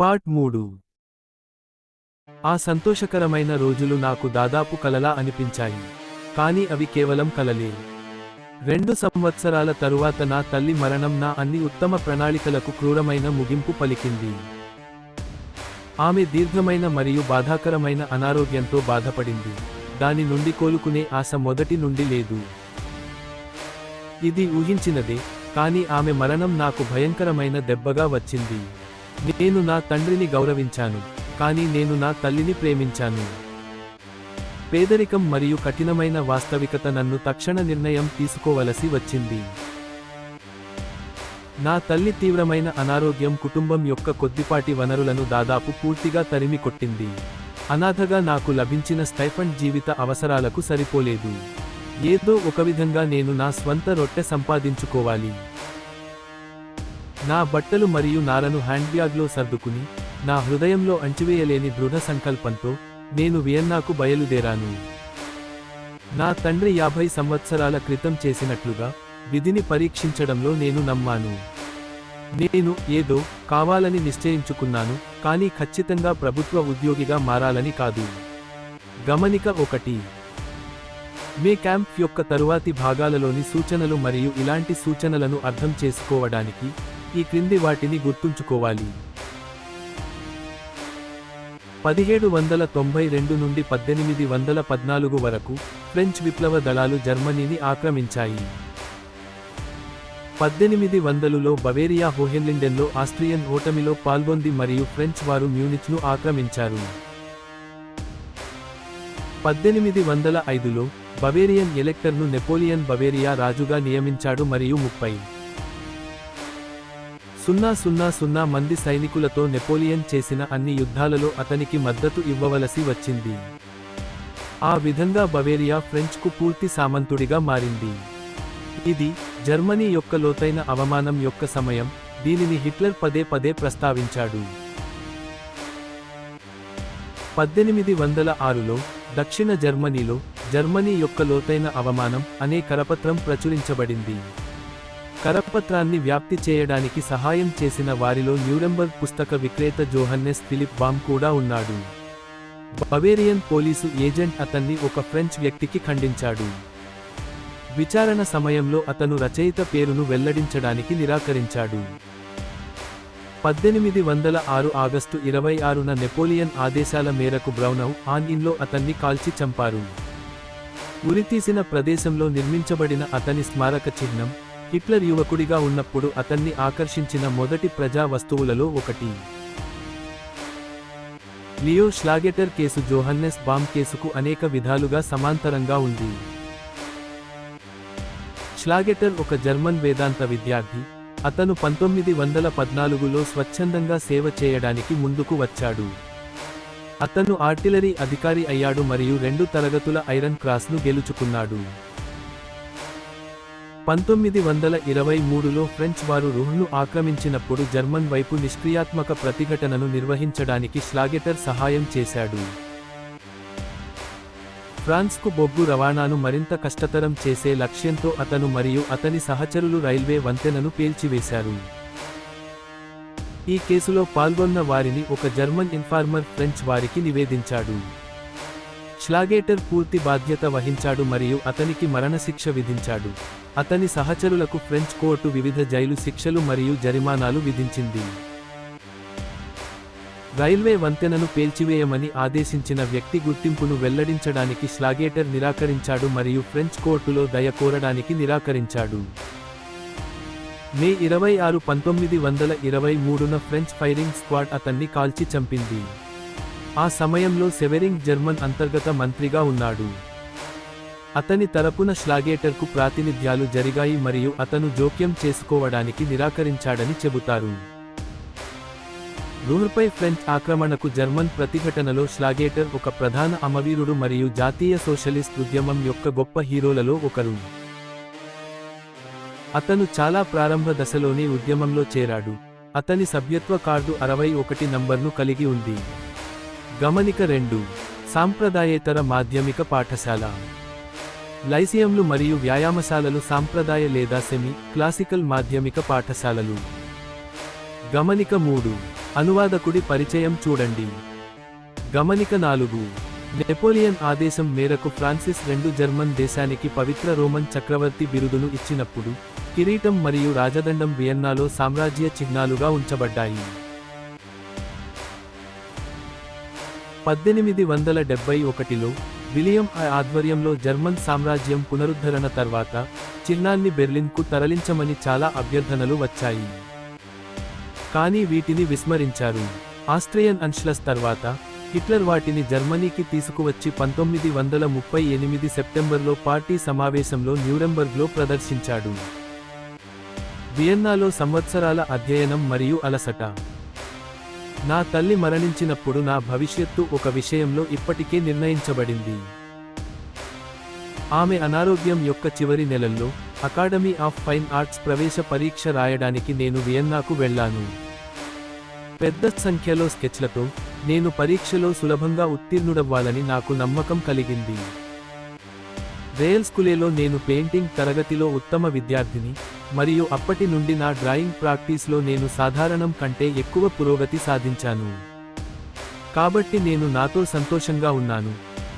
Part మూడు. ఆ సంతోషకరమైన రోజులు నాకు దాదాపు కలలా అనిపించాయి కానీ అవి కేవలం కలలే. రెండు సంవత్సరాల తరువాత నా తల్లి మరణం నా అన్ని ఉత్తమ ప్రణాళికలకు క్రూరమైన ముగింపు పలికింది. ఆమె దీర్ఘమైన మరియు బాధాకరమైన అనారోగ్యంతో బాధపడింది దాని నుండి కోలుకునే ఆశ మొదటి నుండి లేదు. ఇది ఊహించినదే కానీ ఆమె మరణం నాకు భయంకరమైన దెబ్బగా వచ్చింది. నేను నా తండ్రిని గౌరవించాను కానీ నేను నా తల్లిని ప్రేమించాను. పేదరికం మరియు కఠినమైన వాస్తవికత నన్ను తక్షణ నిర్ణయం తీసుకోవలసి వచ్చింది. నా తల్లి తీవ్రమైన అనారోగ్యం కుటుంబం యొక్క కొద్దిపాటి వనరులను దాదాపు పూర్తిగా తరిమి కొట్టింది. అనాథగా నాకు లభించిన స్టైఫండ్ జీవిత అవసరాలకు సరిపోలేదు. ఏదో ఒక విధంగా నేను నా స్వంత రొట్టె సంపాదించుకోవాలి. నా బట్టలు మరియు నారను హ్యాండ్ బ్యాగ్లో సర్దుకుని నా హృదయంలో అంచివేయలేని దృఢ సంకల్పంతో నేను వియన్నాకు బయలుదేరాను. నా తండ్రి యాభై సంవత్సరాల క్రితం చేసినట్లుగా విధిని పరీక్షించడంలో నేను నమ్మాను. నేను ఏదో కావాలని నిశ్చయించుకున్నాను కానీ ఖచ్చితంగా ప్రభుత్వ ఉద్యోగిగా మారాలని కాదు. గమనిక ఒకటి. మే క్యాంప్ యొక్క తరువాతి భాగాలలోని సూచనలు మరియు ఇలాంటి సూచనలను అర్థం చేసుకోవడానికి ఈ క్రింది వాటిని గుర్తుంచుకోవాలి. పదిహేడు వందల తొంభై రెండు నుండి పద్దెనిమిది వందల పద్నాలుగు వరకు ఫ్రెంచ్ విప్లవ దళాలు జర్మనీని ఆక్రమించాయి. పద్దెనిమిది వందలులో బవేరియా హోహెన్లిండెన్లో ఆస్ట్రియన్ ఓటమిలో పాల్గొంది మరియు ఫ్రెంచ్ వారు మ్యూనిచ్ను ఆక్రమించారు. పద్దెనిమిది వందల ఐదులో బవేరియన్ ఎలెక్టర్ను నెపోలియన్ బవేరియా రాజుగా నియమించాడు మరియు ముప్పై సున్నా సున్నా సున్నా మంది సైనికులతో నెపోలియన్ చేసిన అన్ని యుద్ధాలలో అతనికి మద్దతు ఇవ్వవలసి వచ్చింది. ఆ విధంగా బవేరియా ఫ్రెంచ్కు పూర్తి సామంతుడిగా మారింది. ఇది జర్మనీ యొక్క లోతైన అవమానం యొక్క సమయం దీనిని హిట్లర్ పదే పదే ప్రస్తావించాడు. పద్దెనిమిది వందల ఆరులో దక్షిణ జర్మనీలో జర్మనీ యొక్క లోతైన అవమానం అనే కరపత్రం ప్రచురించబడింది. కరపత్రాన్ని వ్యాప్తి చేయడానికి సహాయం చేసిన వారిలో న్యూరంబర్గ్ పుస్తక విక్రేత జోహన్నెస్ ఫిలిప్ బామ్ కూడా ఉన్నాడు. బవేరియన్ పోలీసు ఏజెంట్ అతన్ని ఒక ఫ్రెంచ్ వ్యక్తికి ఖండించాడు. విచారణ సమయంలో అతను రచయిత పేరును వెల్లడించడానికి నిరాకరించాడు. పద్దెనిమిది వందల ఆరు ఆగస్టు ఇరవై ఆరున నెపోలియన్ ఆదేశాల మేరకు బ్రౌనౌ ఆన్ ఇన్లో అతన్ని కాల్చి చంపారు. ఉరితీసిన ప్రదేశంలో నిర్మించబడిన అతని స్మారక చిహ్నం హిట్లర్ యువకుడిగా ఉన్నప్పుడు అతన్ని ఆకర్షించిన మొదటి ప్రజా వస్తువులలో ఒకటి. Leo Schlageter case Johannes Baum కేసుకు అనేక విధాలుగా సమాంతరంగా ఉంది. ష్లాగెటర్ ఒక జర్మన్ వేదాంత విద్యార్థి. అతను పంతొమ్మిది వందల పద్నాలుగులో స్వచ్ఛందంగా సేవ చేయడానికి ముందుకు వచ్చాడు. అతను ఆర్టిలరీ అధికారి అయ్యాడు మరియు రెండు తరగతుల ఐరన్ క్రాస్ను గెలుచుకున్నాడు. పంతొమ్మిది వందల ఇరవై మూడులో ఫ్రెంచ్ వారు రుహ్ను ఆక్రమించినప్పుడు జర్మన్ వైపు నిష్క్రియాత్మక ప్రతిఘటనను నిర్వహించడానికి ష్లాగెటర్ సహాయం చేశాడు. ఫ్రాన్స్కు బొగ్గు రవాణాను మరింత కష్టతరం చేసే లక్ష్యంతో అతను మరియు అతని సహచరులు రైల్వే వంతెనను పేల్చివేశారు. ఈ కేసులో పాల్గొన్న వారిని ఒక జర్మన్ ఇన్ఫార్మర్ ఫ్రెంచ్ వారికి నివేదించాడు. ష్లాగేటర్ పూర్తి బాధ్యత వహించాడు మరియు అతనికి మరణశిక్ష విధించాడు. అతని సహచరులకు ఫ్రెంచ్ కోర్టు వివిధ జైలు శిక్షలు మరియు జరిమానాలు విధించింది. రైల్వే వంతెనను పేల్చివేయమని ఆదేశించిన వ్యక్తి గుర్తింపును వెల్లడించడానికి ష్లాగేటర్ నిరాకరించాడు మరియు ఫ్రెంచ్ కోర్టులో దయ కోరడానికి నిరాకరించాడు. మే ఇరవై ఆరు పంతొమ్మిది వందల ఇరవై మూడున ఫ్రెంచ్ ఫైరింగ్ స్క్వాడ్ అతన్ని కాల్చి చంపింది. ఆ సమయంలో సెవెరింగ్ జర్మన్ అంతర్గత మంత్రిగా ఉన్నాడు. అతని తరపున శ్లాగేటర్కు ప్రాతినిధ్యాలు జరిగాయి మరియు అతను జోక్యం చేసుకోవడానికి నిరాకరించాడని చెబుతారు. రూహర్పై ఫ్రెంచ్ ఆక్రమణకు జర్మన్ ప్రతిఘటనలో శ్లాగేటర్ ఒక ప్రధాన అమవీరుడు మరియు జాతీయ సోషలిస్ట్ ఉద్యమం యొక్క గొప్ప హీరోలలో ఒకరు. అతను చాలా ప్రారంభ దశలోనే ఉద్యమంలో చేరాడు. అతని సభ్యత్వ కార్డు అరవై ఒకటి నంబర్ను కలిగి ఉంది. గమనిక రెండు. సాంప్రదాయేతర మాధ్యమిక పాఠశాల. లైసియంలు మరియు వ్యాయామశాలలు సాంప్రదాయ లేదా సెమీ క్లాసికల్ మాధ్యమిక పాఠశాలలు. గమనిక మూడు. అనువాదకుడి పరిచయం చూడండి. గమనిక నాలుగు. నెపోలియన్ ఆదేశం మేరకు ఫ్రాన్సిస్ రెండు జర్మన్ దేశానికి పవిత్ర రోమన్ చక్రవర్తి బిరుదును ఇచ్చినప్పుడు కిరీటం మరియు రాజదండం వియన్నాలో సామ్రాజ్య చిహ్నాలుగా ఉంచబడ్డాయి. పద్దెనిమిది వందల డెబ్బై ఒకటిలో విలియం ఐ ఆధ్వర్యంలో జర్మన్ సామ్రాజ్యం పునరుద్ధరణ తర్వాత చిహ్నాన్ని బెర్లిన్కు తరలించమని చాలా అభ్యర్థనలు వచ్చాయి. కానీ వీటిని విస్మరించారు. ఆస్ట్రియన్ అన్ష్లస్ తర్వాత హిట్లర్ వాటిని జర్మనీకి తీసుకువచ్చి పంతొమ్మిది వందల ముప్పై ఎనిమిది సెప్టెంబర్లో పార్టీ సమావేశంలో న్యూరెంబర్గ్లో ప్రదర్శించాడు. వియన్నాలో సంవత్సరాల అధ్యయనం మరియు అలసట నా తల్లి మరణించినప్పుడు నా భవిష్యత్తు ఒక విషయంలో ఇప్పటికే నిర్ణయించబడింది. ఆమె అనారోగ్యం యొక్క చివరి నెలల్లో అకాడమీ ఆఫ్ ఫైన్ ఆర్ట్స్ ప్రవేశ పరీక్ష రాయడానికి నేను వియన్నాకు వెళ్ళాను. పెద్ద సంఖ్యలో స్కెచ్లతో నేను పరీక్షలో సులభంగా ఉత్తీర్ణుడవ్వాలని నాకు నమ్మకం కలిగింది. రేల్ స్కూలేలో నేను పెయింటింగ్ తరగతిలో ఉత్తమ విద్యార్థిని మరియు అప్పటి నుండి నా డ్రాయింగ్ ప్రాక్టీస్లో నేను సాధారణం కంటే ఎక్కువ పురోగతి సాధించాను. కాబట్టి నేను నాతో సంతోషంగా ఉన్నాను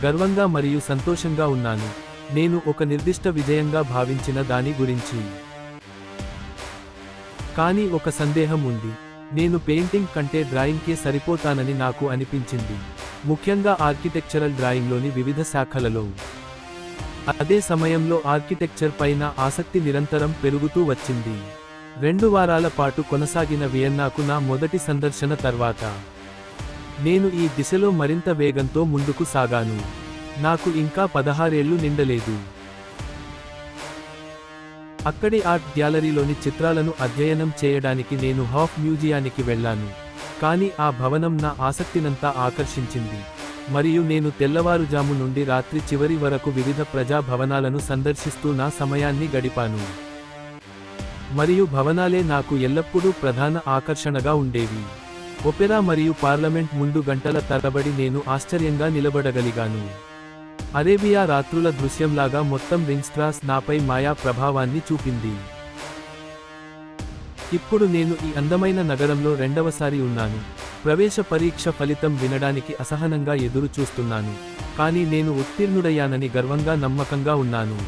గర్వంగా మరియు సంతోషంగా ఉన్నాను. నేను ఒక నిర్దిష్ట విజయంగా భావించిన దాని గురించి. కానీ ఒక సందేహం ఉంది నేను పెయింటింగ్ కంటే డ్రాయింగ్కే సరిపోతానని నాకు అనిపించింది. ముఖ్యంగా ఆర్కిటెక్చరల్ డ్రాయింగ్లోని వివిధ శాఖలలో. అదే సమయంలో ఆర్కిటెక్చర్ పైన ఆసక్తి నిరంతరం పెరుగుతూ వచ్చింది. రెండు వారాల పాటు కొనసాగిన వియన్నాకు నా మొదటి సందర్శన తర్వాత నేను ఈ దిశలో మరింత వేగంతో ముందుకు సాగాను. నాకు ఇంకా పదహారేళ్ళు నిండలేదు. అక్కడి ఆర్ట్ గ్యాలరీలోని చిత్రాలను అధ్యయనం చేయడానికి నేను హాఫ్ మ్యూజియానికి వెళ్ళాను. కానీ ఆ భవనం నా ఆసక్తినంతా ఆకర్షించింది. మరియు నేను తెల్లవారుజాము నుండి రాత్రి చివరి వరకు వివిధ ప్రజా భవనాలను సందర్శిస్తూ నా సమయాన్ని గడిపాను. మరియు భవనాలే నాకు ఎల్లప్పుడూ ప్రధాన ఆకర్షణగా ఉండేవి. ఒపెరా మరియు పార్లమెంట్ ముందు గంటల తరబడి నేను ఆశ్చర్యంగా నిలబడగలిగాను. అరేబియా రాత్రుల దృశ్యంలాగా మొత్తం రింగ్స్ట్రాస్ నాపై మాయా ప్రభావాన్ని చూపింది. ఇప్పుడు నేను ఈ అందమైన నగరంలో రెండవసారి ఉన్నాను. ప్రవేశ పరీక్ష ఫలితం వినడానికి అసహనంగా ఎదురు చూస్తున్నాను. కానీ నేను ఉత్తీర్ణుడయ్యానని గర్వంగా నమ్మకంగా ఉన్నాను.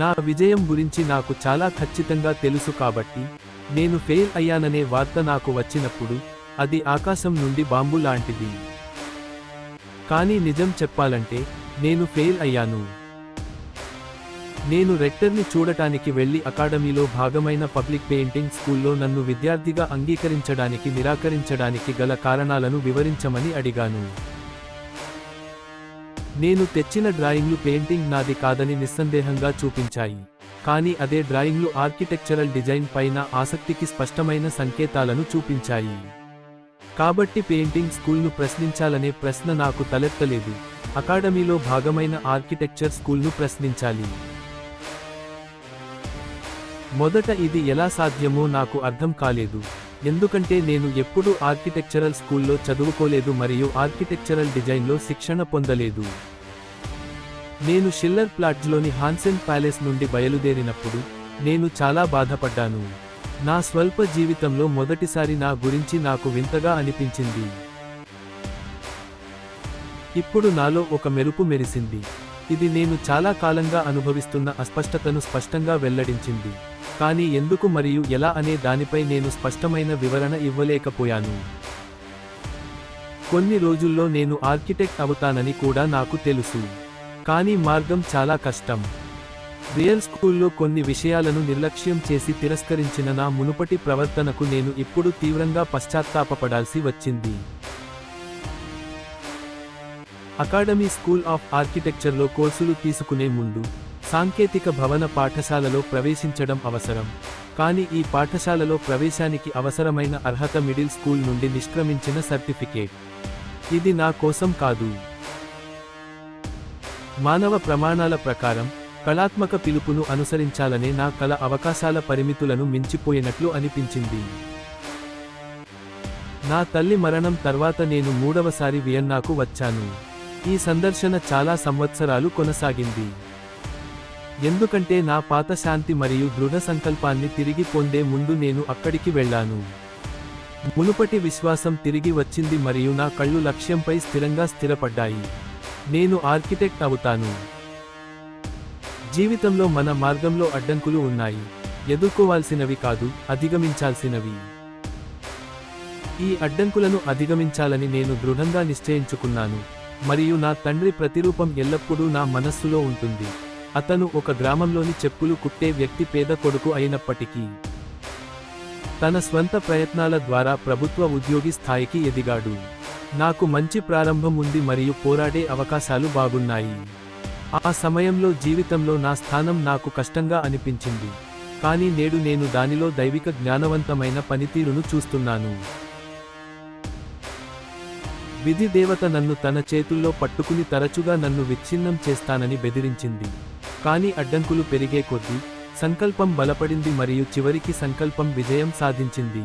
నా విజయం గురించి నాకు చాలా ఖచ్చితంగా తెలుసు కాబట్టి నేను ఫెయిల్ అయ్యాననే వార్త నాకు వచ్చినప్పుడు అది ఆకాశం నుండి బాంబు లాంటిది. కానీ నిజం చెప్పాలంటే నేను ఫెయిల్ అయ్యాను. నేను రెక్టర్ని చూడటానికి వెళ్ళి అకాడమీలో భాగమైన పబ్లిక్ పెయింటింగ్ స్కూల్లో నన్ను విద్యార్థిగా అంగీకరించడానికి నిరాకరించడానికి గల కారణాలను వివరించమని అడిగాను. నేను తెచ్చిన డ్రాయింగ్లు పెయింటింగ్ నాది కాదని నిస్సందేహంగా చూపించాయి. కానీ అదే డ్రాయింగ్లు ఆర్కిటెక్చరల్ డిజైన్ పైన ఆసక్తికి స్పష్టమైన సంకేతాలను చూపించాయి. కాబట్టి పెయింటింగ్ స్కూల్ను ప్రశ్నించాలనే ప్రశ్న నాకు తలెత్తలేదు. అకాడమీలో భాగమైన ఆర్కిటెక్చర్ స్కూల్ను ప్రశ్నించాలి. మొదట ఇది ఎలా సాధ్యమో నాకు అర్థం కాలేదు. ఎందుకంటే నేను ఎప్పుడూ ఆర్కిటెక్చరల్ స్కూల్లో చదువుకోలేదు మరియు ఆర్కిటెక్చరల్ డిజైన్లో శిక్షణ పొందలేదు. నేను షిల్లర్ ప్లాట్జ్లోని హాన్సెన్ ప్యాలెస్ నుండి బయలుదేరినప్పుడు నేను చాలా బాధపడ్డాను. నా స్వల్ప జీవితంలో మొదటిసారి నా గురించి నాకు వింతగా అనిపించింది. ఇప్పుడు నాలో ఒక మెరుపు మెరిసింది. ఇది నేను చాలా కాలంగా అనుభవిస్తున్న అస్పష్టతను స్పష్టంగా వెల్లడించింది. కానీ ఎందుకు మరియు ఎలా అనే దానిపై నేను స్పష్టమైన వివరణ ఇవ్వలేకపోయాను. కొన్ని రోజుల్లో నేను ఆర్కిటెక్ట్ అవుతానని కూడా నాకు తెలుసు. కానీ మార్గం చాలా కష్టం. రియల్ స్కూల్లో కొన్ని విషయాలను నిర్లక్ష్యం చేసి తిరస్కరించిన నా మునుపటి ప్రవర్తనకు నేను ఇప్పుడు తీవ్రంగా పశ్చాత్తాపపడాల్సి వచ్చింది. అకాడమీ స్కూల్ ఆఫ్ ఆర్కిటెక్చర్లో కోర్సులు తీసుకునే ముందు సాంకేతిక భవన పాఠశాలలో ప్రవేశించడం అవసరం. కానీ ఈ పాఠశాలలో ప్రవేశానికి అవసరమైన అర్హత మిడిల్ స్కూల్ నుండి నిష్క్రమించిన సర్టిఫికేట్. ఇది నా కోసం కాదు. మానవ ప్రమాణాల ప్రకారం కళాత్మక పిలుపును అనుసరించాలనే నా కళ అవకాశాల పరిమితులను మించిపోయినట్లు అనిపించింది. నా తల్లి మరణం తర్వాత నేను మూడవసారి వియన్నాకు వచ్చాను. ఈ సందర్శన చాలా సంవత్సరాలు కొనసాగింది. ఎందుకంటే నా పాత శాంతి మరియు దృఢ సంకల్పాన్ని తిరిగి పొందే ముందు నేను అక్కడికి వెళ్ళాను. మునుపటి విశ్వాసం తిరిగి వచ్చింది మరియు నా కళ్ళు లక్ష్యంపై స్థిరంగా స్థిరపడ్డాయి. నేను ఆర్కిటెక్ట్ అవుతాను. జీవితంలో మన మార్గంలో అడ్డంకులు ఉన్నాయి. ఎదుర్కోవాల్సినవి కాదు అధిగమించాల్సినవి. ఈ అడ్డంకులను అధిగమించాలని నేను దృఢంగా నిశ్చయించుకున్నాను. మరియు నా తండ్రి ప్రతిరూపం ఎల్లప్పుడూ నా మనస్సులో ఉంటుంది. అతను ఒక గ్రామంలోని చెప్పులు కుట్టే వ్యక్తి పేద కొడుకు అయినప్పటికీ తన స్వంత ప్రయత్నాల ద్వారా ప్రభుత్వ ఉద్యోగి స్థాయికి ఎదిగాడు. నాకు మంచి ప్రారంభం ఉంది మరియు పోరాడే అవకాశాలు బాగున్నాయి. ఆ సమయంలో జీవితంలో నా స్థానం నాకు కష్టంగా అనిపించింది. కానీ నేడు నేను దానిలో దైవిక జ్ఞానవంతమైన పనితీరును చూస్తున్నాను. విధి దేవత నన్ను తన చేతుల్లో పట్టుకుని తరచుగా నన్ను విచ్ఛిన్నం చేస్తానని బెదిరించింది. కానీ అడ్డంకులు పెరిగే కొద్దీ సంకల్పం బలపడింది మరియు చివరికి సంకల్పం విజయం సాధించింది.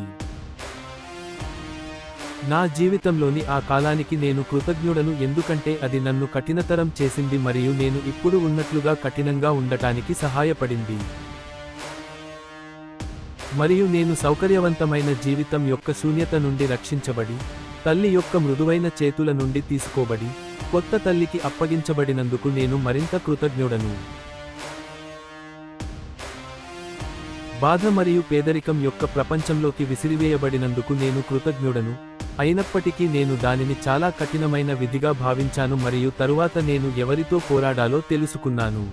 నా జీవితంలోని ఆ కాలానికి నేను కృతజ్ఞుడను ఎందుకంటే అది నన్ను కఠినతరం చేసింది మరియు నేను ఇప్పుడు ఉన్నట్లుగా కఠినంగా ఉండటానికి సహాయపడింది. మరియు నేను సౌకర్యవంతమైన జీవితం యొక్క శూన్యత నుండి రక్షించబడి తల్లి యొక్క మృదువైన చేతుల నుండి తీసుకోబడి కొత్త తల్లికి అప్పగించబడినందుకు నేను మరింత కృతజ్ఞుడను. బాధ మరియు పేదరికం యొక్క ప్రపంచంలోకి విసిరివేయబడినందుకు నేను కృతజ్ఞుడను. అయినప్పటికీ నేను దానిని చాలా కఠినమైన విధిగా భావించాను మరియు తరువాత నేను ఎవరితో పోరాడాలో తెలుసుకున్నాను.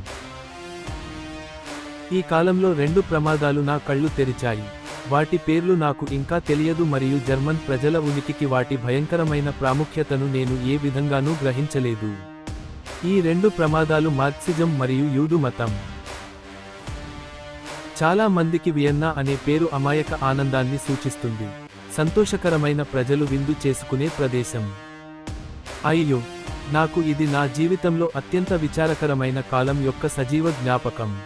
ఈ కాలంలో రెండు ప్రమాదాలు నా కళ్ళు తెరిచాయి. వాటి పేర్లు నాకు ఇంకా తెలియదు మరియు జర్మన్ ప్రజల ఉనికికి వాటి భయంకరమైన ప్రాముఖ్యతను నేను ఏ విధంగానూ గ్రహించలేదు. ఈ రెండు ప్రమాదాలు మార్క్సిజం మరియు యూదు మతం. చాలా మందికి వియన్నా అనే పేరు అమాయక ఆనందాన్ని సూచిస్తుంది. సంతోషకరమైన ప్రజలు విందు చేసుకునే ప్రదేశం. అయ్యో! నాకు ఇది నా జీవితంలో అత్యంత విచారకరమైన కాలం యొక్క సజీవ జ్ఞాపకం.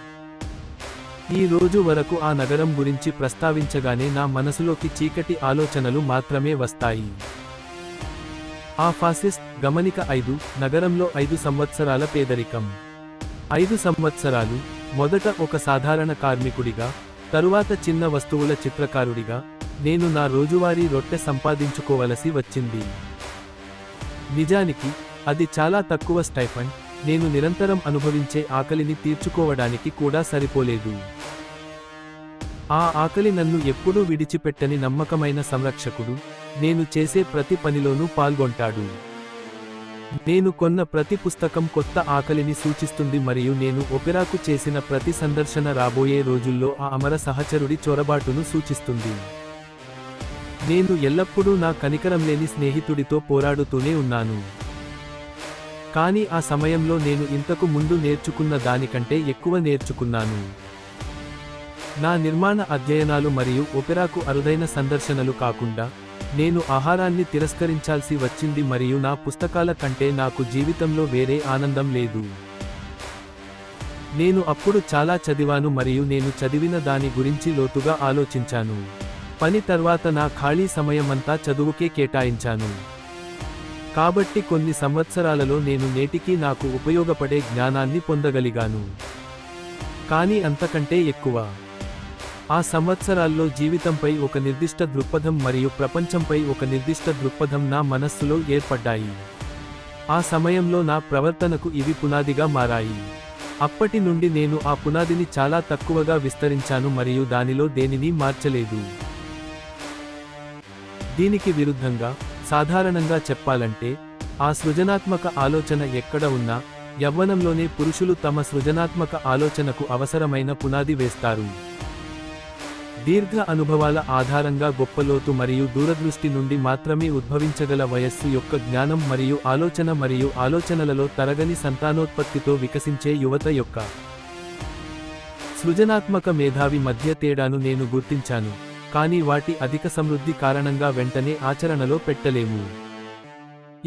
ఈ రోజు వరకు ఆ నగరం గురించి ప్రస్తావించగానే నా మనసులోకి చీకటి ఆలోచనలు మాత్రమే వస్తాయి. ఆ ఫాసిస్ట్ గమనిక ఐదు నగరంలో ఐదు సంవత్సరాల పేదరికం. ఐదు సంవత్సరాలు మొదట ఒక సాధారణ కార్మికుడిగా తరువాత చిన్న వస్తువుల చిత్రకారుడిగా నేను నా రోజువారీ రొట్టె సంపాదించుకోవలసి వచ్చింది. నిజానికి అది చాలా తక్కువ స్టైఫండ్ నేను నిరంతరం అనుభవించే ఆకలిని తీర్చుకోవడానికి కూడా సరిపోలేదు. ఆ ఆకలి నన్ను ఎప్పుడూ విడిచిపెట్టని నమ్మకమైన సంరక్షకుడు నేను చేసే ప్రతి పనిలోనూ పాల్గొంటాడు. నేను కొన్న ప్రతి పుస్తకం కొత్త ఆకలిని సూచిస్తుంది మరియు నేను ఒపెరాకు చేసిన ప్రతి సందర్శన రాబోయే రోజుల్లో ఆ అమర సహచరుడి చొరబాటును సూచిస్తుంది. నేను ఎల్లప్పుడూ నా కనికరం లేని స్నేహితుడితో పోరాడుతూనే ఉన్నాను. కానీ ఆ సమయంలో నేను ఇంతకు ముందు నేర్చుకున్న దానికంటే ఎక్కువ నేర్చుకున్నాను. నా నిర్మాణ అధ్యయనాలు మరియు ఒపెరాకు అరుదైన సందర్శనలు కాకుండా నేను ఆహారాన్ని తిరస్కరించాల్సి వచ్చింది మరియు నా పుస్తకాల కంటే నాకు జీవితంలో వేరే ఆనందం లేదు. నేను అప్పుడు చాలా చదివాను మరియు నేను చదివిన దాని గురించి లోతుగా ఆలోచించాను. పని తర్వాత నా ఖాళీ సమయమంతా చదువుకే కేటాయించాను. కాబట్టి కొన్ని సంవత్సరాలలో నేను నేటికీ నాకు ఉపయోగపడే జ్ఞానాన్ని పొందగలిగాను. కానీ అంతకంటే ఎక్కువ. ఆ సంవత్సరాల్లో జీవితంపై ఒక నిర్దిష్ట దృక్పథం మరియు ప్రపంచంపై ఒక నిర్దిష్ట దృక్పథం నా మనస్సులో ఏర్పడ్డాయి. ఆ సమయంలో నా ప్రవర్తనకు ఇవి పునాదిగా మారాయి. అప్పటి నుండి నేను ఆ పునాదిని చాలా తక్కువగా విస్తరించాను మరియు దానిలో దేనిని మార్చలేదు. దీనికి విరుద్ధంగా సాధారణంగా చెప్పాలంటే ఆ సృజనాత్మక ఆలోచన ఎక్కడ ఉన్నా యవ్వనంలోనే పురుషులు తమ సృజనాత్మక ఆలోచనకు అవసరమైన పునాది వేస్తారు. దీర్ఘ అనుభవాల ఆధారంగా గొప్పలోతు మరియు దూరదృష్టి నుండి మాత్రమే ఉద్భవించగల వయస్సు యొక్క జ్ఞానం మరియు ఆలోచన మరియు ఆలోచనలలో తరగని సంతానోత్పత్తితో వికసించే యువత యొక్క సృజనాత్మక మేధావి మధ్య తేడాను నేను గుర్తించాను కానీ వాటి అధిక సమృద్ధి కారణంగా వెంటనే ఆచరణలో పెట్టలేము.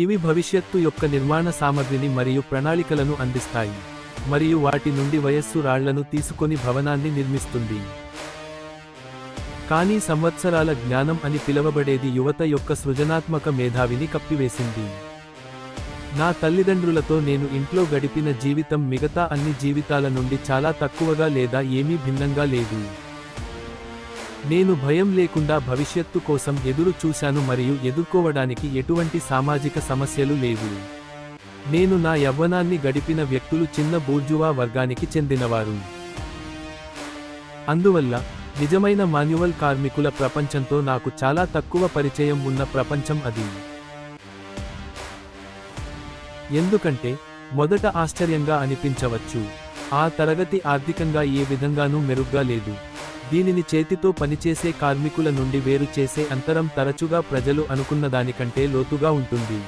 ఇవి భవిష్యత్తు యొక్క నిర్మాణ సామగ్రిని మరియు ప్రణాళికలను అందిస్తాయి మరియు వాటి నుండి వయస్సు రాళ్ళను తీసుకొని భవనాన్ని నిర్మిస్తుంది. కానీ సంవత్సరాల జ్ఞానం అని పిలవబడేది యువత యొక్క సృజనాత్మక మేధావిని కప్పివేసింది. నా తల్లిదండ్రులతో నేను ఇంట్లో గడిపిన జీవితం మిగతా అన్ని జీవితాల నుండి చాలా తక్కువగా లేదా ఏమీ భిన్నంగా లేదు. నేను భయం లేకుండా భవిష్యత్తు కోసం ఎదురు చూశాను మరియు ఎదుర్కోవడానికి ఎటువంటి సామాజిక సమస్యలు లేవు. నేను నా యవ్వనాన్ని గడిపిన వ్యక్తులు చిన్న బూర్జువా వర్గానికి చెందినవారు. అందువల్ల నిజమైన మాన్యువల్ కార్మికుల ప్రపంచంతో నాకు చాలా తక్కువ పరిచయం ఉన్న ప్రపంచం అది. ఎందుకంటే మొదట ఆశ్చర్యంగా అనిపించవచ్చు. ఆ తరగతి ఆర్థికంగా ఏ విధంగానూ మెరుగ్గా లేదు. దీనిని చేతితో పనిచేసే కార్మికుల నుండి వేరు చేసే అంతరం తరచుగా ప్రజలు అనుకున్న దానికంటే లోతుగా ఉంటుంది.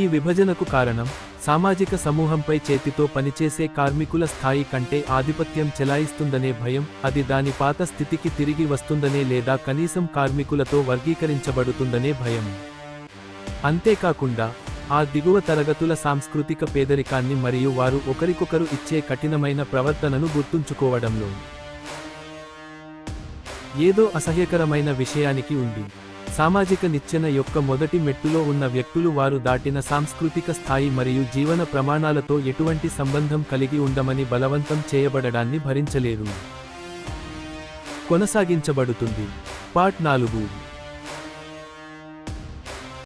ఈ విభజనకు కారణం సామాజిక సమూహంపై చేతితో పనిచేసే కార్మికుల స్థాయి కంటే ఆధిపత్యం చెలాయిస్తుందనే భయం అది దాని పాత స్థితికి తిరిగి వస్తుందనే లేదా కనీసం కార్మికులతో వర్గీకరించబడుతుందనే భయం. అంతేకాకుండా ఆ దిగువ తరగతుల సాంస్కృతిక పేదరికాన్ని మరియు వారు ఒకరికొకరు ఇచ్చే కఠినమైన ప్రవర్తనను గుర్తుంచుకోవడంలో ఏదో అసహ్యకరమైన విషయానికి ఉంది. సామాజిక నిచ్చెన యొక్క మొదటి మెట్టులో ఉన్న వ్యక్తులు వారు దాటిన సాంస్కృతిక స్థాయి మరియు జీవన ప్రమాణాలతో ఎటువంటి సంబంధం కలిగి ఉండమని బలవంతం చేయబడడాన్ని భరించలేరు. కొనసాగించబడుతుంది. పార్ట్ నాలుగు.